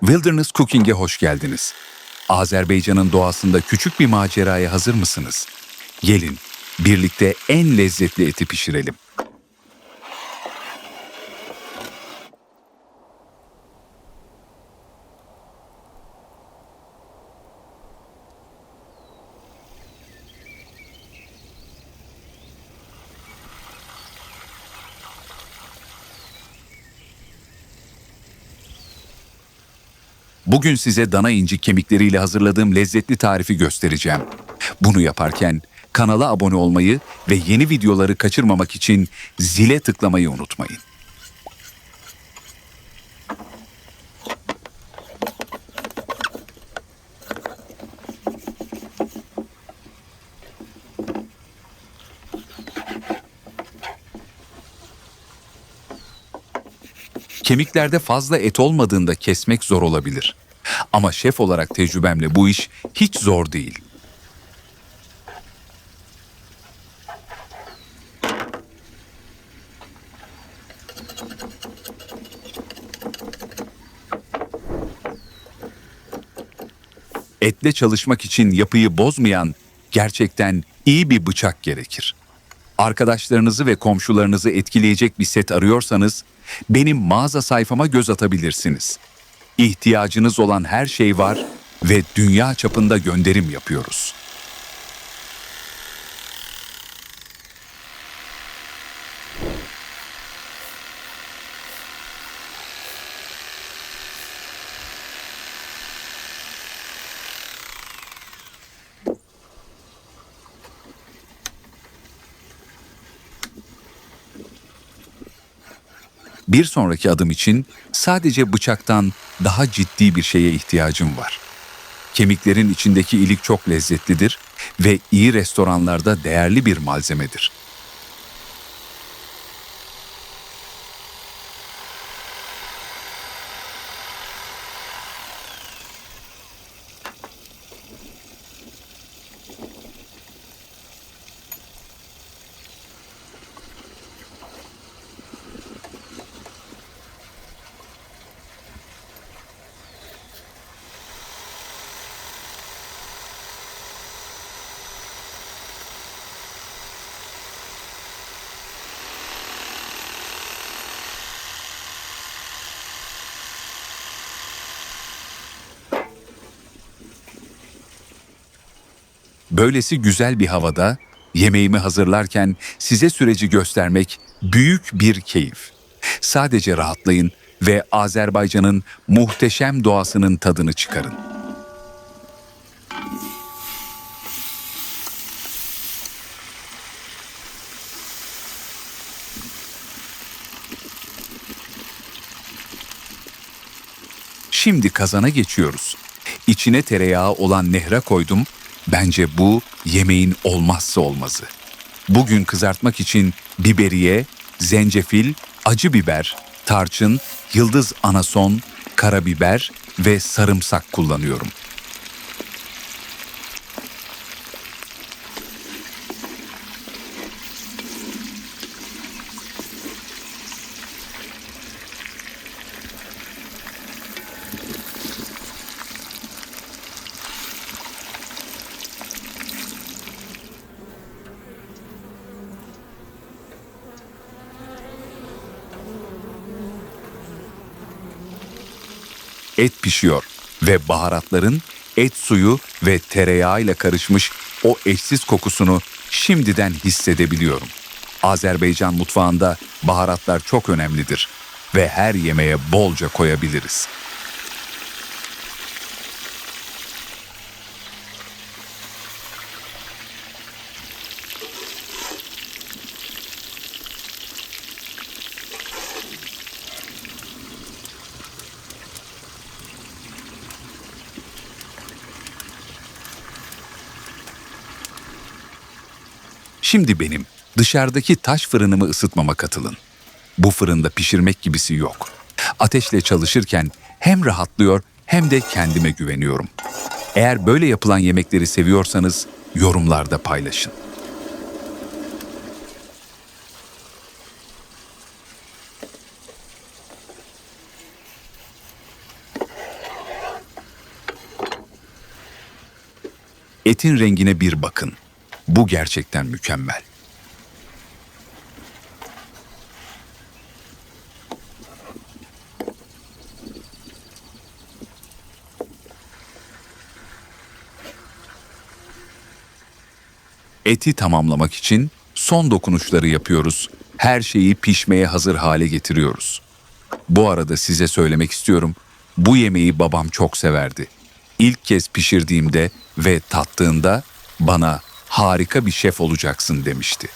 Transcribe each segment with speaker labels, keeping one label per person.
Speaker 1: Wilderness Cooking'e hoş geldiniz. Azerbaycan'ın doğasında küçük bir maceraya hazır mısınız? Gelin, birlikte en lezzetli eti pişirelim. Bugün size dana inci kemikleriyle hazırladığım lezzetli tarifi göstereceğim. Bunu yaparken kanala abone olmayı ve yeni videoları kaçırmamak için zile tıklamayı unutmayın. Kemiklerde fazla et olmadığında kesmek zor olabilir. Ama şef olarak tecrübemle bu iş hiç zor değil. Etle çalışmak için yapıyı bozmayan gerçekten iyi bir bıçak gerekir. Arkadaşlarınızı ve komşularınızı etkileyecek bir set arıyorsanız benim mağaza sayfama göz atabilirsiniz. İhtiyacınız olan her şey var ve dünya çapında gönderim yapıyoruz. Bir sonraki adım için sadece bıçaktan daha ciddi bir şeye ihtiyacım var. Kemiklerin içindeki ilik çok lezzetlidir ve iyi restoranlarda değerli bir malzemedir. Böylesi güzel bir havada yemeğimi hazırlarken size süreci göstermek büyük bir keyif. Sadece rahatlayın ve Azerbaycan'ın muhteşem doğasının tadını çıkarın. Şimdi kazana geçiyoruz. İçine tereyağı olan nehre koydum. Bence bu yemeğin olmazsa olmazı. Bugün kızartmak için biberiye, zencefil, acı biber, tarçın, yıldız anason, karabiber ve sarımsak kullanıyorum. Et pişiyor ve baharatların et suyu ve tereyağıyla karışmış o eşsiz kokusunu şimdiden hissedebiliyorum. Azerbaycan mutfağında baharatlar çok önemlidir ve her yemeğe bolca koyabiliriz. Şimdi benim dışarıdaki taş fırınımı ısıtmama katılın. Bu fırında pişirmek gibisi yok. Ateşle çalışırken hem rahatlıyor hem de kendime güveniyorum. Eğer böyle yapılan yemekleri seviyorsanız yorumlarda paylaşın. Etin rengine bir bakın. Bu gerçekten mükemmel. Eti tamamlamak için son dokunuşları yapıyoruz. Her şeyi pişmeye hazır hale getiriyoruz. Bu arada size söylemek istiyorum. Bu yemeği babam çok severdi. İlk kez pişirdiğimde ve tattığında bana harika bir şef olacaksın demişti.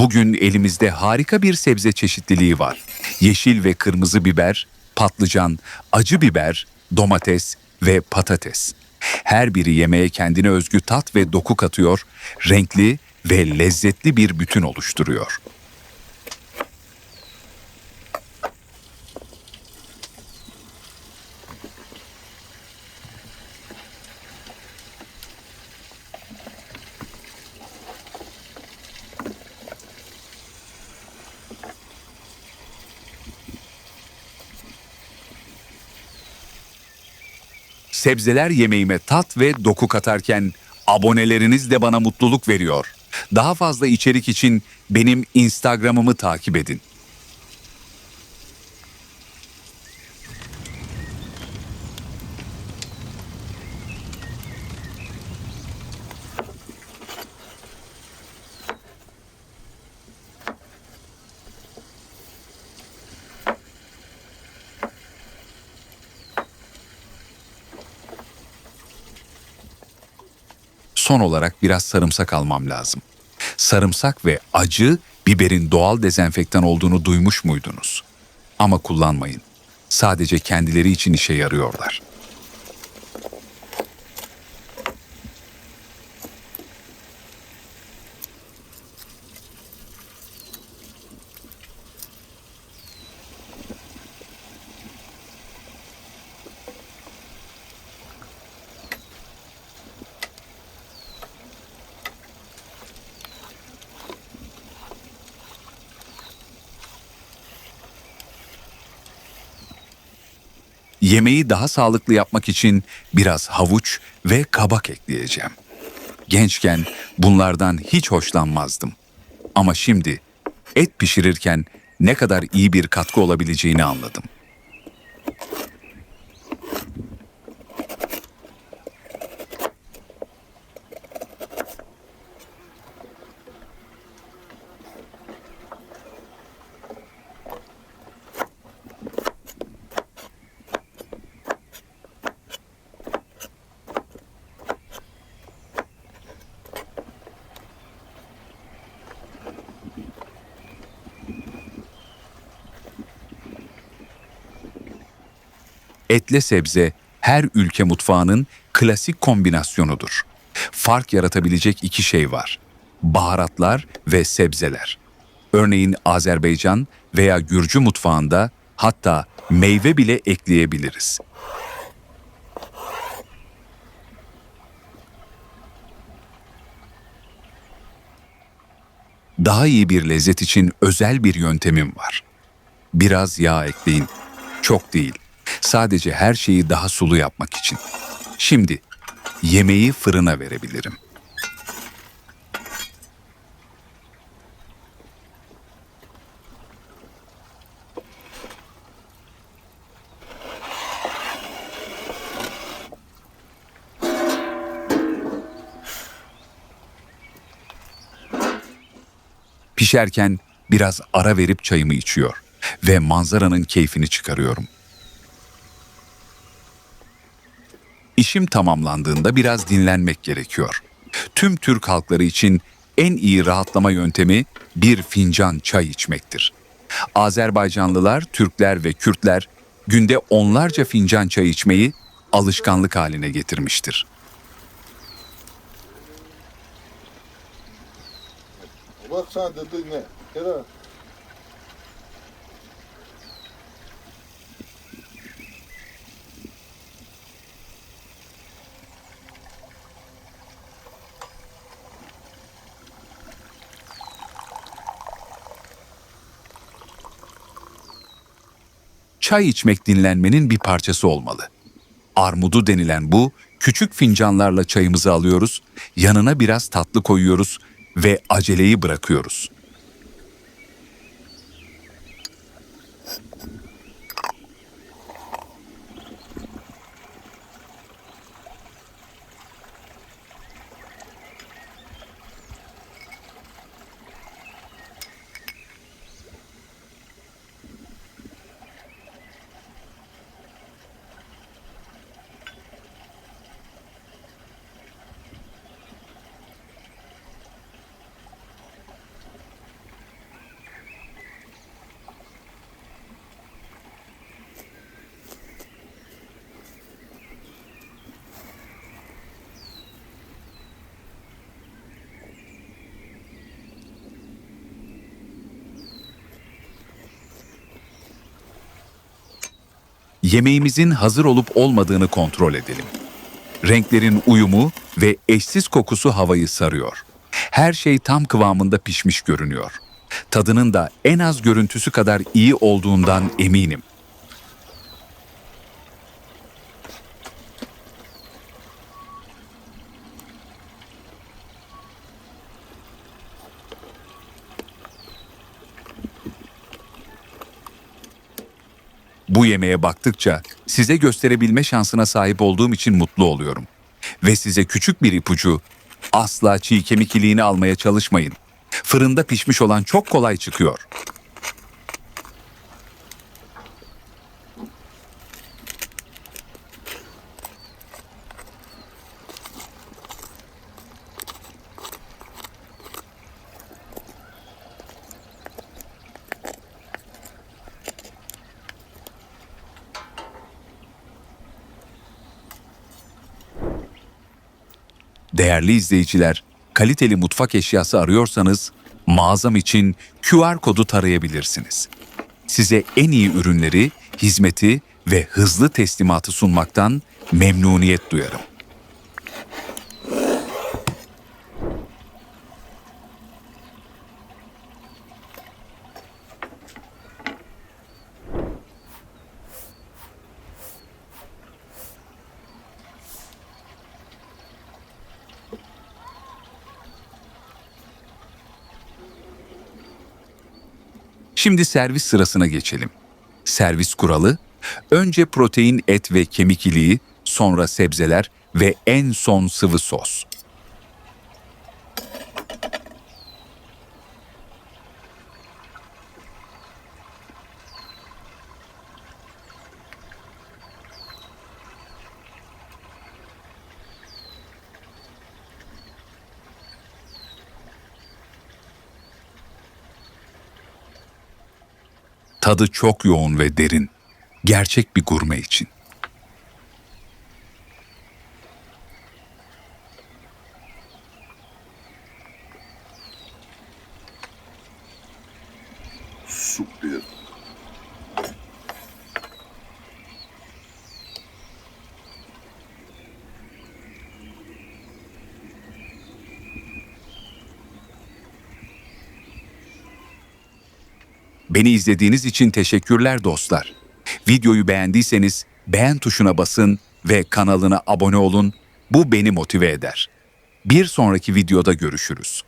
Speaker 1: Bugün elimizde harika bir sebze çeşitliliği var. Yeşil ve kırmızı biber, patlıcan, acı biber, domates ve patates. Her biri yemeğe kendine özgü tat ve doku katıyor, renkli ve lezzetli bir bütün oluşturuyor. Sebzeler yemeğime tat ve doku katarken aboneleriniz de bana mutluluk veriyor. Daha fazla içerik için benim Instagram'ımı takip edin. Son olarak biraz sarımsak almam lazım. Sarımsak ve acı biberin doğal dezenfektan olduğunu duymuş muydunuz? Ama kullanmayın. Sadece kendileri için işe yarıyorlar. Yemeği daha sağlıklı yapmak için biraz havuç ve kabak ekleyeceğim. Gençken bunlardan hiç hoşlanmazdım. Ama şimdi et pişirirken ne kadar iyi bir katkı olabileceğini anladım. Etle sebze her ülke mutfağının klasik kombinasyonudur. Fark yaratabilecek iki şey var. Baharatlar ve sebzeler. Örneğin Azerbaycan veya Gürcü mutfağında hatta meyve bile ekleyebiliriz. Daha iyi bir lezzet için özel bir yöntemim var. Biraz yağ ekleyin. Çok değil. Sadece her şeyi daha sulu yapmak için. Şimdi yemeği fırına verebilirim. Pişerken biraz ara verip çayımı içiyor ve manzaranın keyfini çıkarıyorum. İşim tamamlandığında biraz dinlenmek gerekiyor. Tüm Türk halkları için en iyi rahatlama yöntemi bir fincan çay içmektir. Azerbaycanlılar, Türkler ve Kürtler günde onlarca fincan çay içmeyi alışkanlık haline getirmiştir.
Speaker 2: Bak sana dedi ne?
Speaker 1: Çay içmek dinlenmenin bir parçası olmalı. Armudu denilen bu, küçük fincanlarla çayımızı alıyoruz, yanına biraz tatlı koyuyoruz ve aceleyi bırakıyoruz. Yemeğimizin hazır olup olmadığını kontrol edelim. Renklerin uyumu ve eşsiz kokusu havayı sarıyor. Her şey tam kıvamında pişmiş görünüyor. Tadının da en az görüntüsü kadar iyi olduğundan eminim. Bu yemeğe baktıkça size gösterebilme şansına sahip olduğum için mutlu oluyorum. Ve size küçük bir ipucu, asla çiğ kemik iliğini almaya çalışmayın. Fırında pişmiş olan çok kolay çıkıyor. Değerli izleyiciler, kaliteli mutfak eşyası arıyorsanız mağazam için QR kodu tarayabilirsiniz. Size en iyi ürünleri, hizmeti ve hızlı teslimatı sunmaktan memnuniyet duyarım. Şimdi servis sırasına geçelim. Servis kuralı, önce protein, et ve kemik iliği, sonra sebzeler ve en son sıvı sos. Tadı çok yoğun ve derin. Gerçek bir gurme için. Beni izlediğiniz için teşekkürler dostlar. Videoyu beğendiyseniz beğen tuşuna basın ve kanalına abone olun. Bu beni motive eder. Bir sonraki videoda görüşürüz.